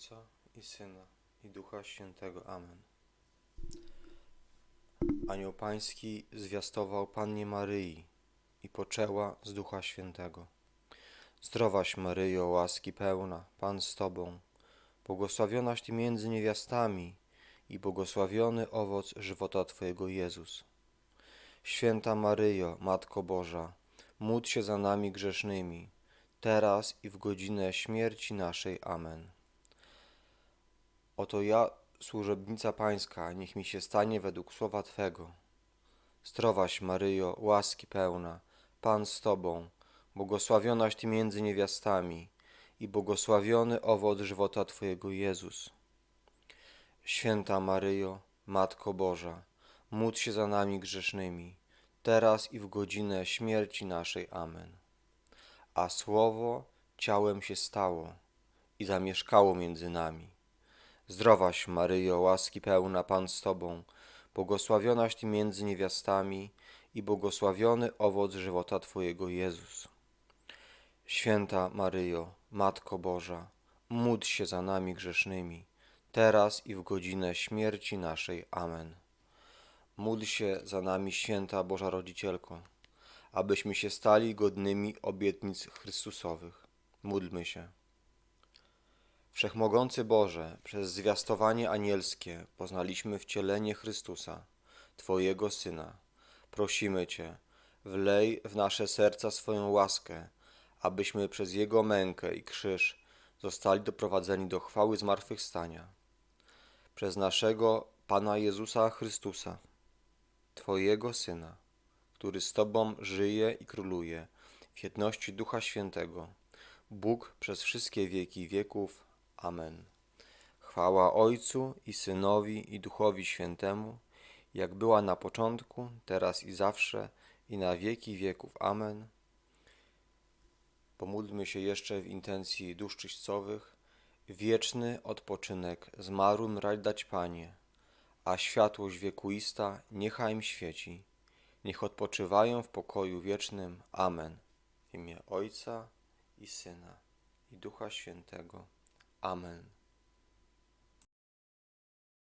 Ojca i Syna i Ducha Świętego. Amen. Anioł Pański zwiastował Pannie Maryi i poczęła z Ducha Świętego. Zdrowaś Maryjo, łaski pełna, Pan z Tobą, błogosławionaś Ty między niewiastami i błogosławiony owoc żywota Twojego Jezus. Święta Maryjo, Matko Boża, módl się za nami grzesznymi, teraz i w godzinę śmierci naszej. Amen. Oto ja, służebnica Pańska, niech mi się stanie według słowa Twego. Zdrowaś Maryjo, łaski pełna, Pan z Tobą, błogosławionaś Ty między niewiastami i błogosławiony owoc żywota Twojego Jezus. Święta Maryjo, Matko Boża, módl się za nami grzesznymi, teraz i w godzinę śmierci naszej. Amen. A Słowo ciałem się stało i zamieszkało między nami. Zdrowaś Maryjo, łaski pełna Pan z Tobą, błogosławionaś Ty między niewiastami i błogosławiony owoc żywota Twojego Jezus. Święta Maryjo, Matko Boża, módl się za nami grzesznymi, teraz i w godzinę śmierci naszej. Amen. Módl się za nami, święta Boża Rodzicielko, abyśmy się stali godnymi obietnic Chrystusowych. Módlmy się. Wszechmogący Boże, przez zwiastowanie anielskie poznaliśmy wcielenie Chrystusa, Twojego Syna. Prosimy Cię, wlej w nasze serca swoją łaskę, abyśmy przez Jego mękę i krzyż zostali doprowadzeni do chwały zmartwychwstania. Przez naszego Pana Jezusa Chrystusa, Twojego Syna, który z Tobą żyje i króluje w jedności Ducha Świętego, Bóg przez wszystkie wieki wieków. Amen. Chwała Ojcu i Synowi i Duchowi Świętemu, jak była na początku, teraz i zawsze, i na wieki wieków. Amen. Pomódlmy się jeszcze w intencji dusz. Wieczny odpoczynek zmarłym raj dać Panie, a światłość wiekuista niechaj im świeci. Niech odpoczywają w pokoju wiecznym. Amen. W imię Ojca i Syna i Ducha Świętego. Amen.